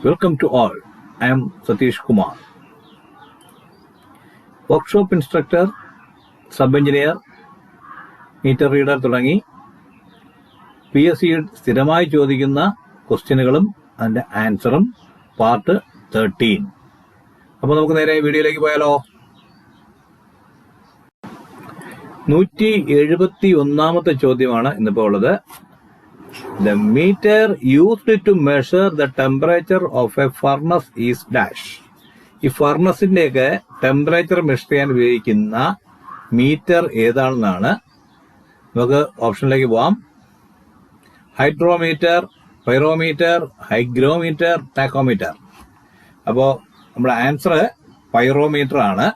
Welcome to all. I am Satish Kumar. Workshop instructor sub engineer meter reader തുടങ്ങി P S C സ്ഥിരമായി ചോദിക്കുന്ന ക്വസ്റ്റ്യനുകളും അതിന്റെ ആൻസറും part thirteen അപ്പോൾ നമുക്ക് നേരെ വീഡിയോയിലേക്ക് പോയാലോ നൂറ്റി എഴുപത്തി ഒന്നാമത്തെ ചോദ്യമാണ് ഇന്നിപ്പോൾ ഉള്ളത് the meter used to measure the temperature of a furnace is dash ഈ ഫർണസിന്റെയൊക്കെ ടെമ്പറേച്ചർ മെഷർ ചെയ്യാൻ ഉപയോഗിക്കുന്ന മീറ്റർ ഏതാണെന്നാണ് നമുക്ക് ഓപ്ഷനിലേക്ക് പോവാം. ഹൈഡ്രോമീറ്റർ പൈറോമീറ്റർ ഹൈഗ്രോമീറ്റർ ടാക്കോമീറ്റർ അപ്പോൾ നമ്മുടെ ആൻസർ പൈറോമീറ്റർ ആണ്.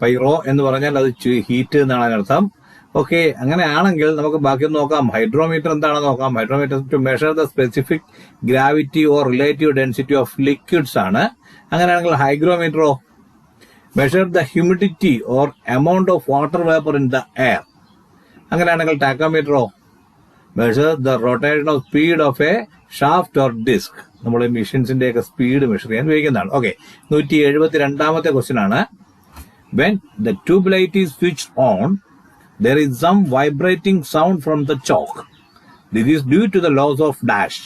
പൈറോ എന്ന് പറഞ്ഞാൽ അത് ഹീറ്റ് എന്നാണ് അതിനർത്ഥം. ഓക്കെ അങ്ങനെയാണെങ്കിൽ നമുക്ക് ബാക്കി നോക്കാം. ഹൈഡ്രോമീറ്റർ എന്താണെന്ന് നോക്കാം? Hydrometer to measure the specific gravity or relative density of liquids ആണ്. അങ്ങനെയാണെങ്കിൽ ഹൈഗ്രോമീറ്ററോ measure the humidity or amount of water vapour in the air അങ്ങനെയാണെങ്കിൽ ടാക്കോമീറ്ററോ measure the rotation of speed of a shaft or disc നമ്മൾ മെഷീൻസിന്റെ ഒക്കെ speed measure ചെയ്യാൻ ഉപയോഗിക്കുന്നതാണ്. Okay നൂറ്റി എഴുപത്തി രണ്ടാമത്തെ ക്വസ്റ്റ്യൻ ആണ്. When the tube light is switched on, there is some vibrating sound from the chalk. This is due to the loss of dash.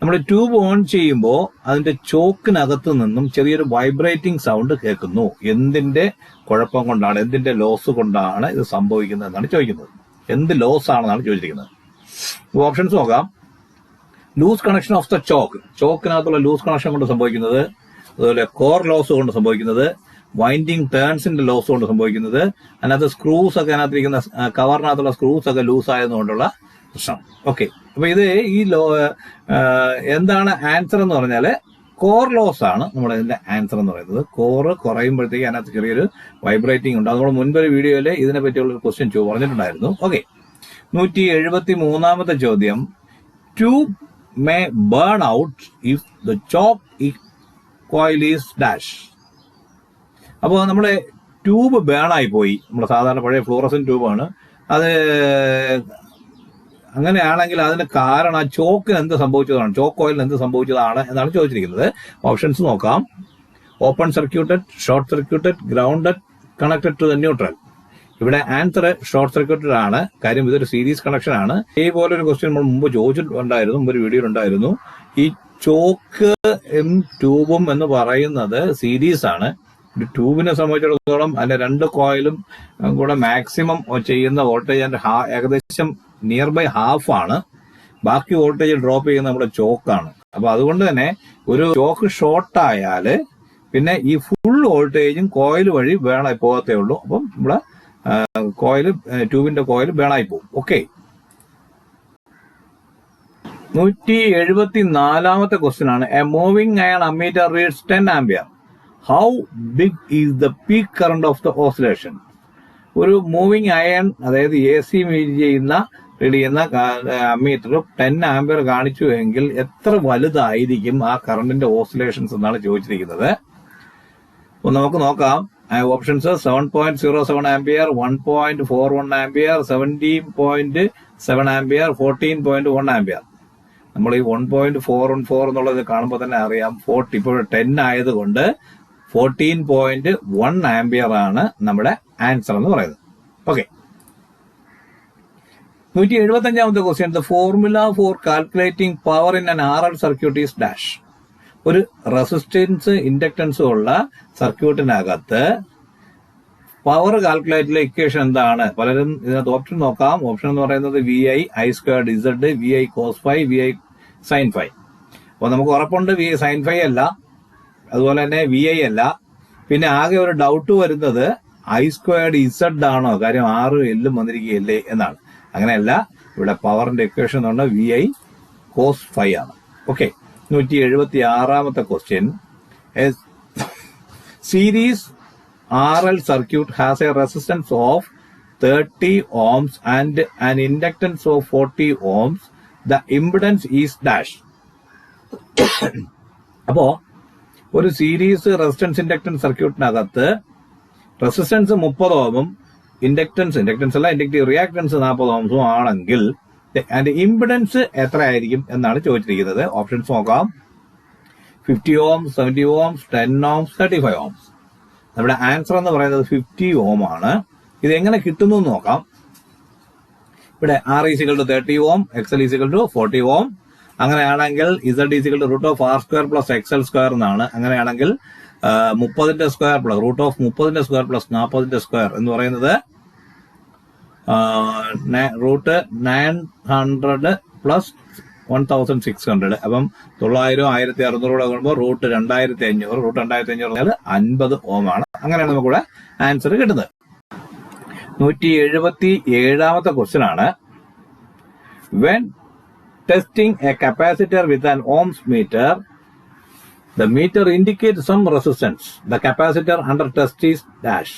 നമ്മൾ ട്യൂബ് ഓൺ ചെയ്യുമ്പോൾ അതിന്റെ ചോക്കിനകത്ത് നിന്നും ചെറിയൊരു വൈബ്രേറ്റിംഗ് സൗണ്ട് കേൾക്കുന്നു. എന്തിന്റെ കുഴപ്പം കൊണ്ടാണ് എന്തിന്റെ ലോസ് കൊണ്ടാണ് ഇത് സംഭവിക്കുന്നത് എന്നാണ് ചോദിക്കുന്നത്. എന്ത് ലോസ് ആണെന്നാണ് ചോദിച്ചിരിക്കുന്നത്. ഓപ്ഷൻസ് നോക്കാം. Loose connection of the choke ചോക്കിനകത്തുള്ള loose connection കൊണ്ട് സംഭവിക്കുന്നത് അതുപോലെ കോർ ലോസ് കൊണ്ട് സംഭവിക്കുന്നത് വൈൻഡിങ് ടേൺസിന്റെ ലോസ് കൊണ്ട് സംഭവിക്കുന്നത്. അതിനകത്ത് സ്ക്രൂസ് ഒക്കെ അതിനകത്തിരിക്കുന്ന കവറിനകത്തുള്ള സ്ക്രൂസ് ഒക്കെ ലൂസ് ആയതുകൊണ്ടുള്ള പ്രശ്നം. ഓക്കെ അപ്പൊ ഇത് ഈ ലോ എന്താണ് ആൻസർ എന്ന് പറഞ്ഞാൽ കോർ ലോസ് ആണ് നമ്മുടെ ഇതിന്റെ ആൻസർ എന്ന് പറയുന്നത്. കോറ് കുറയുമ്പോഴത്തേക്ക് അതിനകത്ത് ചെറിയൊരു വൈബ്രേറ്റിംഗ് ഉണ്ട്. അതുകൊണ്ട് മുൻപൊരു വീഡിയോയിൽ ഇതിനെ പറ്റിയുള്ള ക്വസ്റ്റ്യൻ പറഞ്ഞിട്ടുണ്ടായിരുന്നു. ഓക്കെ നൂറ്റി എഴുപത്തി മൂന്നാമത്തെ ചോദ്യം. Tube may burn out if the choke coil is dash അപ്പോൾ നമ്മുടെ ട്യൂബ് ബേണായി പോയി. നമ്മുടെ സാധാരണ പഴയ ഫ്ലൂറസൻ ട്യൂബാണ്. അത് അങ്ങനെയാണെങ്കിൽ അതിന് കാരണം ആ ചോക്കിന് എന്ത് സംഭവിച്ചതാണ്? ചോക്ക് ഓയിലിന് എന്ത് സംഭവിച്ചതാണ് എന്നാണ് ചോദിച്ചിരിക്കുന്നത്. ഓപ്ഷൻസ് നോക്കാം. Open circuited short circuited grounded connected to the neutral. ഇവിടെ ആൻസർ ഷോർട്ട് സർക്യൂട്ടഡ് ആണ്. കാര്യം ഇതൊരു സീരീസ് കണക്ഷൻ ആണ്. ഇതേപോലെ ഒരു ക്വസ്റ്റ്യൻ നമ്മൾ മുമ്പ് ചോദിച്ചിട്ടുണ്ടായിരുന്നു മുമ്പ് ഒരു വീഡിയോ ഉണ്ടായിരുന്നു ഈ ചോക്ക് എം ട്യൂബും എന്ന് പറയുന്നത് സീരീസ് ആണ്. ഒരു ട്യൂബിനെ സംബന്ധിച്ചിടത്തോളം അതിന്റെ രണ്ട് കോയിലും കൂടെ മാക്സിമം ചെയ്യുന്ന വോൾട്ടേജ് അതിന്റെ ഏകദേശം നിയർ ബൈ ഹാഫ് ആണ്. ബാക്കി വോൾട്ടേജ് ഡ്രോപ്പ് ചെയ്യുന്ന നമ്മുടെ ചോക്കാണ് അപ്പൊ അതുകൊണ്ട് തന്നെ ഒരു ചോക്ക് ഷോർട്ട് ആയാൽ പിന്നെ ഈ ഫുൾ വോൾട്ടേജും കോയിൽ വഴി വേണായി പോകത്തേ ഉള്ളൂ. അപ്പം നമ്മുടെ കോയിൽ ട്യൂബിന്റെ കോയിൽ വേണായി പോകും. ഓക്കെ നൂറ്റി എഴുപത്തി നാലാമത്തെ ക്വസ്റ്റ്യൻ ആണ്. A moving iron ammeter reads ten ampere how big is the peak current of the oscillation ഒരു മൂവിങ് അയൺ അതായത് എ സി മീറ്റ് ചെയ്യുന്ന റീഡ് ചെയ്യുന്ന അമ്മീറ്റർ ടെൻ ആംബിയർ കാണിച്ചു എങ്കിൽ എത്ര വലുതായിരിക്കും ആ കറണ്ടിന്റെ ഓസിലേഷൻസ് എന്നാണ് ചോദിച്ചിരിക്കുന്നത്. അപ്പൊ നമുക്ക് നോക്കാം. Options seven point zero seven ampere one point four one ampere seventeen point seven ampere fourteen point one ampere നമ്മൾ ഈ one point four one four എന്നുള്ളത് കാണുമ്പോൾ തന്നെ അറിയാം. ഫോർട്ടി ഇപ്പോൾ ടെൻ ആയതുകൊണ്ട് ഫോർട്ടീൻ പോയിന്റ് വൺ ആംബിയർ ആണ് നമ്മുടെ ആൻസർ എന്ന് പറയുന്നത്. ഓക്കെ നൂറ്റി എഴുപത്തി അഞ്ചാമത്തെ question the formula for calculating power in an R L circuit is dash ഒരു റെസിസ്റ്റൻസ് ഇൻഡക്റ്റൻസും ഉള്ള സർക്യൂട്ടിനകത്ത് പവർ കാൽക്കുലേറ്റിലെ ഇക്വേഷൻ എന്താണ്? പലരും ഇതിനകത്ത് ഓപ്ഷൻ നോക്കാം. ഓപ്ഷൻ എന്ന് പറയുന്നത് V I I squared Z V I cos phi V I sine phi അപ്പോൾ നമുക്ക് ഉറപ്പുണ്ട് വി ഐ സൈൻ ഫൈവ് അല്ല. അതുപോലെ തന്നെ വി ഐ അല്ല. പിന്നെ ആകെ ഒരു ഡൗട്ട് വരുന്നത് ഐ സ്ക്വയർഡ് ഇസഡ് ആണോ? കാര്യം ആറ് എല്ലും വന്നിരിക്കുകയല്ലേ എന്നാണ്. അങ്ങനെയല്ല. ഇവിടെ പവറിന്റെ ഇക്വേഷൻ എന്ന് പറഞ്ഞാൽ വി ഐ കോസ് ഫൈ ആണ്. ഓക്കെ നൂറ്റി എഴുപത്തി ആറാമത്തെ question series R L circuit has a resistance of thirty ohms and an inductance of forty ohms the impedance is dash അപ്പോ ഒരു സീരീസ് റെസിസ്റ്റൻസ് ഇൻഡക്ടൻസ് സർക്യൂട്ടിനകത്ത് റെസിസ്റ്റൻസ് മുപ്പത് ഓമും ഇൻഡക്ടൻസ് ഇൻഡക്ടൻസ് അല്ല ഇൻഡക്റ്റീവ് റിയാക്ടൻസ് നാൽപ്പത് ഓംസും ആണെങ്കിൽ അതിന്റെ ഇമ്പിഡൻസ് എത്രയായിരിക്കും എന്നാണ് ചോദിച്ചിരിക്കുന്നത്. ഓപ്ഷൻസ് നോക്കാം. Fifty ohms seventy ohms ten ohms thirty five ohms. നമ്മുടെ ആൻസർ എന്ന് പറയുന്നത് ഫിഫ്റ്റി ഓം ആണ്. ഇത് എങ്ങനെ കിട്ടുന്നു നോക്കാം. ഇവിടെ R is equal to thirty ohm XL is equal to forty ohm. അങ്ങനെയാണെങ്കിൽ Z is equal to root of R square plus XL square എന്നാണ്. അങ്ങനെയാണെങ്കിൽ മുപ്പതിന്റെ സ്ക്വയർ പ്ലസ് റൂട്ട് ഓഫ് മുപ്പതിന്റെ സ്ക്വയർ പ്ലസ് നാൽപ്പതിന്റെ സ്ക്വയർ എന്ന് പറയുന്നത് root nine hundred plus one thousand six hundred അപ്പം തൊള്ളായിരം ആയിരത്തി അറുന്നൂറ് കൂടുമ്പോൾ റൂട്ട് രണ്ടായിരത്തി അഞ്ഞൂറ് റൂട്ട് രണ്ടായിരത്തി അഞ്ഞൂറ് അൻപത് ഓം ആണ്. അങ്ങനെയാണ് നമുക്കിവിടെ ആൻസർ കിട്ടുന്നത്. നൂറ്റി എഴുപത്തി ഏഴാമത്തെ ക്വസ്റ്റ്യൻ ആണ്. When testing a capacitor with an ohms meter, the meter indicates some resistance. The capacitor under test is dash.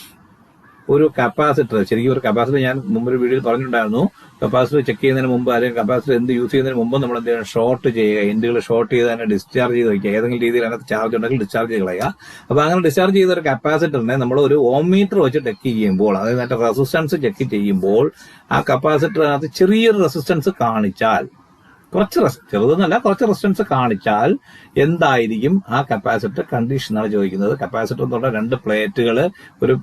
ഒരു കപ്പാസിറ്റർ ശരിക്കും ഒരു കപ്പാസിറ്റർ ഞാൻ മുമ്പ് ഒരു വീഡിയോയിൽ പറഞ്ഞിട്ടുണ്ടായിരുന്നു. കപ്പാസിറ്റർ ചെക്ക് ചെയ്യുന്നതിന് മുമ്പ് അല്ലെങ്കിൽ കപ്പാസിറ്റർ എന്ത് യൂസ് ചെയ്യുന്നതിന് മുമ്പ് നമ്മൾ എന്ത് ചെയ്യണം? ഷോർട്ട് ചെയ്യുക. എൻഡുകൾ ഷോർട്ട് ചെയ്ത് തന്നെ ഡിസ്ചാർജ് ചെയ്ത് വയ്ക്കുക. ഏതെങ്കിലും രീതിയിൽ അതിനകത്ത് ചാർജ് ഉണ്ടെങ്കിൽ ഡിസ്ചാർജ് ചെയ്ത് കളയുക. അപ്പോൾ അങ്ങനെ ഡിസ്ചാർജ് ചെയ്ത ഒരു കപ്പാസിറ്ററിനെ നമ്മൾ ഒരു ഓം മീറ്റർ വെച്ച് ചെക്ക് ചെയ്യുമ്പോൾ അതായത് അതിന്റെ റെസിസ്റ്റൻസ് ചെക്ക് ചെയ്യുമ്പോൾ ആ കപ്പാസിറ്ററിനകത്ത് ചെറിയൊരു റെസിസ്റ്റൻസ് കാണിച്ചാൽ കുറച്ച് റെസ്റ്റ് ചെറുതെന്നല്ല കുറച്ച് റെസിസ്റ്റൻസ് കാണിച്ചാൽ എന്തായിരിക്കും ആ കപ്പാസിറ്റർ കണ്ടീഷൻ എന്നാണ് ചോദിക്കുന്നത്. കപ്പാസിറ്റർ പറഞ്ഞാൽ രണ്ട് പ്ലേറ്റുകൾ ഒരു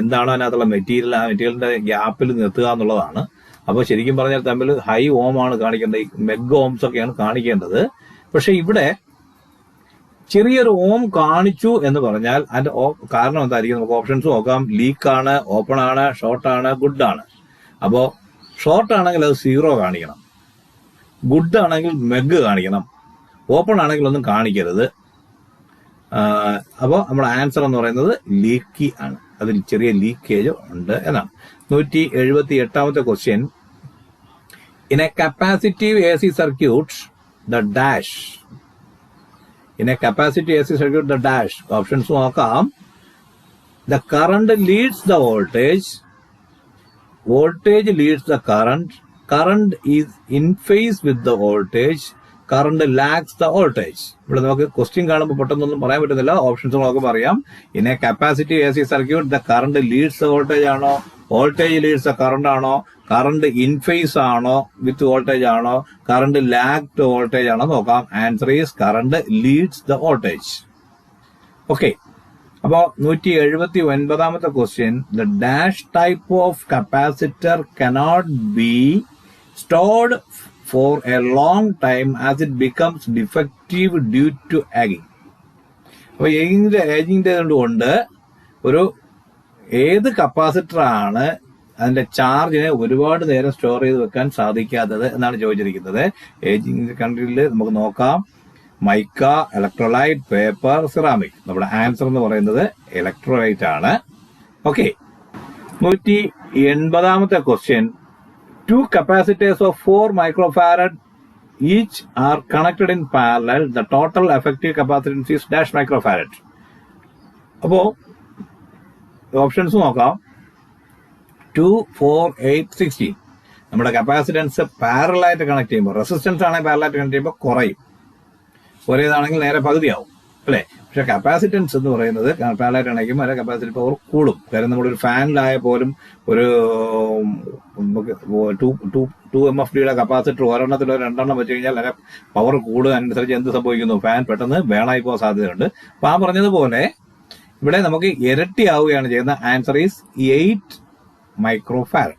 എന്താണോ അതിനകത്തുള്ള മെറ്റീരിയൽ ആ മെറ്റീരിയലിന്റെ ഗ്യാപ്പിൽ നിർത്തുക എന്നുള്ളതാണ്. അപ്പോൾ ശരിക്കും പറഞ്ഞാൽ തമ്മിൽ ഹൈ ഓം ആണ് കാണിക്കേണ്ടത് മെഗ് ഓംസ് ഒക്കെയാണ് കാണിക്കേണ്ടത്. പക്ഷെ ഇവിടെ ചെറിയൊരു ഓം കാണിച്ചു എന്ന് പറഞ്ഞാൽ അതിന്റെ കാരണം എന്തായിരിക്കും? നമുക്ക് ഓപ്ഷൻസ് നോക്കാം. ലീക്ക് ആണ് ഓപ്പൺ ആണ് ഷോർട്ട് ആണ് ഗുഡ് ആണ്. അപ്പോ ഷോർട്ട് ആണെങ്കിൽ അത് സീറോ കാണിക്കണം. ഗുഡ് ആണെങ്കിൽ മെഗ് കാണിക്കണം. ഓപ്പൺ ആണെങ്കിൽ ഒന്നും കാണിക്കരുത്. അപ്പോൾ നമ്മുടെ ആൻസർ എന്ന് പറയുന്നത് ലീക്കി ആണ്. അതിൽ ചെറിയ ലീക്കേജ് ഉണ്ട് എന്നാണ്. നൂറ്റി എഴുപത്തി എട്ടാമത്തെ question in a capacitive A C circuit the dash in a capacitive A C circuit the dash options നോക്കാം. The current leads the voltage voltage leads the current. Current is in phase with the voltage current lags the voltage ഇവിടെ നമുക്ക് question കാണുമ്പോൾ പെട്ടെന്നൊന്നും പറയാൻ പറ്റുന്നില്ല options നമുക്ക് പറയാം in capacity A C circuit the current leads the voltage ആണോ? Voltage leads the current ആണോ? കറണ്ട് ഇൻ ഫേസ് ആണോ? വിത്ത് വോൾട്ടേജ് ആണോ? കറണ്ട് ലാഗ് വോൾട്ടേജ് ആണോ? നോക്കാം. Answer is current leads the voltage okay അപ്പോ നൂറ്റി എഴുപത്തി ഒൻപതാമത്തെ question the dash type of capacitor cannot be stored for a long time as it becomes defective due to aging. അപ്പോൾ ഏജിന്റെ ഏജിന്റെ കൊണ്ട് ഒരു ഏത് കപ്പാസിറ്റർ ആണ് അതിന്റെ ചാർജിനെ ഒരുപാട് നേരം സ്റ്റോർ ചെയ്ത് വെക്കാൻ സാധിക്കാത്തത് എന്നാണ് ചോദിച്ചിരിക്കുന്നത്. ഏജിങ് കൺട്രിയിൽ നമുക്ക് നോക്കാം. മൈക്ക ഇലക്ട്രോലൈറ്റ് പേപ്പർ സിറാമിക് നമ്മുടെ ആൻസർ എന്ന് പറയുന്നത് ഇലക്ട്രോലൈറ്റ് ആണ്. ഓക്കെ നൂറ്റി എൺപതാമത്തെ question two capacitors of four microfarad each are connected in parallel the total effective capacitance is dash microfarad അപ്പോ ഓപ്ഷൻസ് നോക്കാം. ടു ഫോർ എയ്റ്റ് സിക്സ്റ്റീൻ നമ്മുടെ കപ്പാസിറ്റൻസ് പാരലായിട്ട് connect ചെയ്യുമ്പോൾ റെസിസ്റ്റൻസ് ആണെങ്കിൽ പാരലായിട്ട് കണക്ട് ചെയ്യുമ്പോൾ കുറയും. ഒരേതാണെങ്കിൽ നേരെ പകുതിയാവും. അല്ലേ? പക്ഷെ കപ്പാസിറ്റൻസ് എന്ന് പറയുന്നത് പാരലായിട്ട് അണയ്ക്കുമ്പോൾ അതിന്റെ കപ്പാസിറ്റി പവർ കൂടും. കാര്യം നമ്മളൊരു ഫാനിലായ പോലും ഒരു two two two M F ഡിയുടെ കപ്പാസിറ്റർ ഒരെണ്ണത്തിലോ രണ്ടെണ്ണം വെച്ച് കഴിഞ്ഞാൽ അതിന്റെ പവർ കൂടുക അനുസരിച്ച് എന്ത് സംഭവിക്കുന്നു? ഫാൻ പെട്ടെന്ന് വേണായി പോകാൻ സാധ്യതയുണ്ട്. അപ്പൊ ആ പറഞ്ഞതുപോലെ ഇവിടെ നമുക്ക് ഇരട്ടിയാവുകയാണ് ചെയ്യുന്ന ആൻസർ ഈസ് എയ്റ്റ് മൈക്രോഫാൻ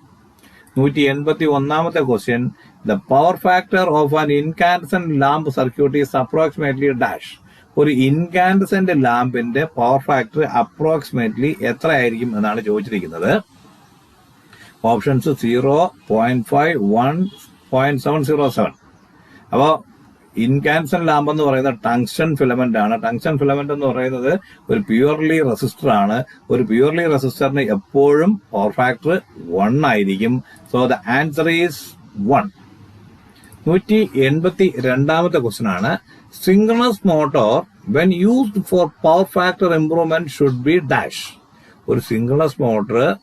നൂറ്റി എൺപത്തി ഒന്നാമത്തെ question the power factor of an incandescent lamp circuit is approximately dash ഒരു ഇൻകാൻഡസെന്റ് ലാമ്പിന്റെ പവർ ഫാക്ടർ അപ്രോക്സിമേറ്റ്ലി എത്രയായിരിക്കും എന്നാണ് ചോദിച്ചിരിക്കുന്നത്. Options zero point five one point seven zero seven അപ്പോൾ ഇൻകാൻസൺ ലാമ്പ് എന്ന് പറയുന്നത് ടങ്സ്റ്റൺ ഫിലമെന്റ് ആണ്. ടങ്സ്റ്റൺ ഫിലമെന്റ് എന്ന് പറയുന്നത് ഒരു പ്യുവർലി റെസിസ്റ്റർ ആണ്. ഒരു പ്യുവർലി റെസിസ്റ്ററിന് എപ്പോഴും പവർ ഫാക്ടർ വൺ ആയിരിക്കും. So the answer is one നൂറ്റി എൺപത്തി രണ്ടാമത്തെ ക്വസ്റ്റൻ ആണ്. Synchronous motor when used for power factor improvement should be dash ഒരു synchronous motor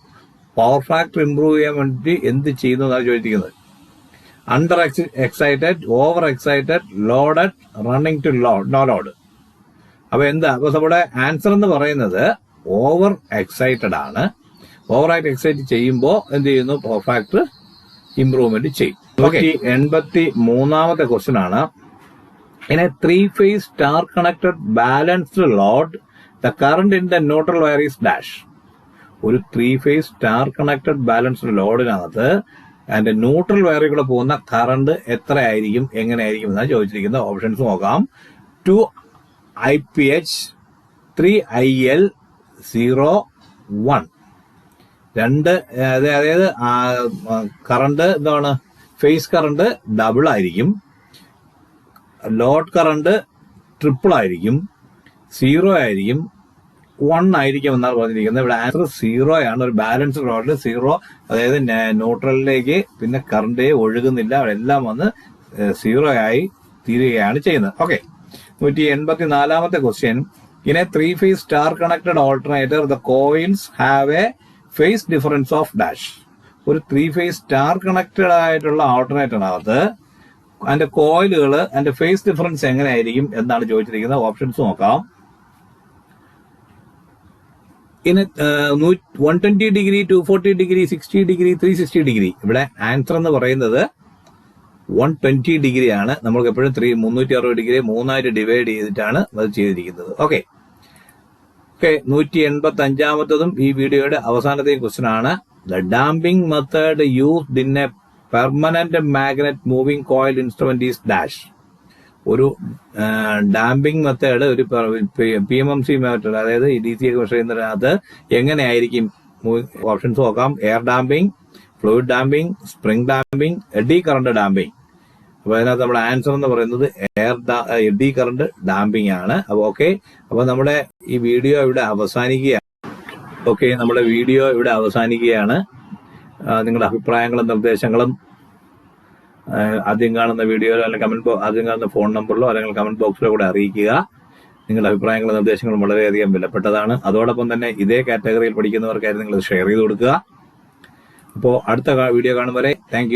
power factor improve ചെയ്യാൻ വേണ്ടി എന്ത് ചെയ്യുന്നു എന്നാണ് under under excited over excited loaded running to load no load അപ്പൊ എന്താ? അപ്പൊ നമ്മുടെ ആൻസർ എന്ന് പറയുന്നത് ഓവർ എക്സൈറ്റഡ് ആണ്. ഓവറായിട്ട് എക്സൈറ്റ് ചെയ്യുമ്പോൾ എന്ത് ചെയ്യുന്നു? പവർ ഫാക്ടർ ഇംപ്രൂവ്മെന്റ് ചെയ്യും. എൺപത്തി മൂന്നാമത്തെ ക്വസ്റ്റ്യൻ ആണ്. In a three-phase star-connected balanced load, the current in the neutral wire is dash. ഒരു three phase star connected balanced ലോഡിനകത്ത് അതിന്റെ ന്യൂട്രൽ വയറിൽ കൂടെ പോകുന്ന കറണ്ട് എത്രയായിരിക്കും എങ്ങനെയായിരിക്കും എന്നാണ് ചോദിച്ചിരിക്കുന്നത് ഓപ്ഷൻസ് നോക്കാം. Two I P H three I L zero one രണ്ട് അതായത് കറണ്ട് എന്താണ് ഫേസ് കറണ്ട് ഡബിൾ ആയിരിക്കും. ലോഡ് കറണ്ട് ട്രിപ്പിൾ ആയിരിക്കും സീറോ ആയിരിക്കും വൺ ആയിരിക്കും എന്നാണ് പറഞ്ഞിരിക്കുന്നത്. ഇവിടെ ആൻസർ സീറോ ആണ്. ഒരു ബാലൻസ് ലോഡിൽ സീറോ അതായത് ന്യൂട്രലിലേക്ക് പിന്നെ കറണ്ട് ഒഴുകുന്നില്ല. എല്ലാം വന്ന് സീറോ ആയി തീരുകയാണ് ചെയ്യുന്നത്. ഓക്കെ നൂറ്റി എൺപത്തി നാലാമത്തെ question a three phase star connected alternator the coils have a phase difference of dash ഒരു ത്രീ ഫേസ് സ്റ്റാർ കണക്റ്റഡ് ആയിട്ടുള്ള ഓൾട്ടർനേറ്ററിനകത്ത് അതിന്റെ കോയിലുകൾ അതിന്റെ ഫേസ് ഡിഫറൻസ് എങ്ങനെയായിരിക്കും എന്നാണ് ചോദിച്ചിരിക്കുന്നത്. ഓപ്ഷൻസ് നോക്കാം. ഇനി one twenty degree two forty degree sixty degree three sixty degree ഇവിടെ ആൻസർ എന്ന് പറയുന്നത് വൺ ട്വന്റി ഡിഗ്രി ആണ്. നമ്മൾക്ക് എപ്പോഴും ത്രീ മുന്നൂറ്റി അറുപത് ഡിഗ്രി മൂന്നായിട്ട് ഡിവൈഡ് ചെയ്തിട്ടാണ് അത് ചെയ്തിരിക്കുന്നത്. ഓക്കെ ഓക്കെ നൂറ്റി എൺപത്തി അഞ്ചാമത്തതും ഈ വീഡിയോയുടെ അവസാനത്തെ ക്വസ്റ്റൻ ആണ്. The damping method used in a permanent magnet moving coil instrument is dash ഒരു ഡാമ്പിംഗ് മെത്തേഡ് ഒരു P M M C method അതായത് ഡി സി ഒക്കെ മെഷർ ചെയ്യുന്നതിനകത്ത് എങ്ങനെയായിരിക്കും ഓപ്ഷൻസ് നോക്കാം. Air damping fluid damping spring damping eddy current damping അപ്പൊ അതിനകത്ത് നമ്മുടെ ആൻസർ എന്ന് പറയുന്നത് എയർ എഡി കറണ്ട് ഡാമ്പിംഗ് ആണ്. അപ്പൊ ഓക്കെ അപ്പൊ നമ്മുടെ ഈ വീഡിയോ ഇവിടെ അവസാനിക്കുകയാണ്. ഓക്കെ നമ്മുടെ വീഡിയോ ഇവിടെ അവസാനിക്കുകയാണ്. നിങ്ങളുടെ അഭിപ്രായങ്ങളും നിർദ്ദേശങ്ങളും ആദ്യം കാണുന്ന വീഡിയോയിലോ അല്ലെങ്കിൽ കമന്റ് ബോ ആദ്യം കാണുന്ന ഫോൺ നമ്പറിലോ അല്ലെങ്കിൽ കമന്റ് ബോക്സിലോ കൂടെ അറിയിക്കുക. നിങ്ങളുടെ അഭിപ്രായങ്ങളും നിർദ്ദേശങ്ങളും വളരെയധികം വിലപ്പെട്ടതാണ്. അതോടൊപ്പം തന്നെ ഇതേ കാറ്റഗറിയിൽ പഠിക്കുന്നവർക്കായിരുന്നു നിങ്ങൾ ഷെയർ ചെയ്ത് കൊടുക്കുക. അപ്പോൾ അടുത്ത വീഡിയോ കാണും വരെ. താങ്ക്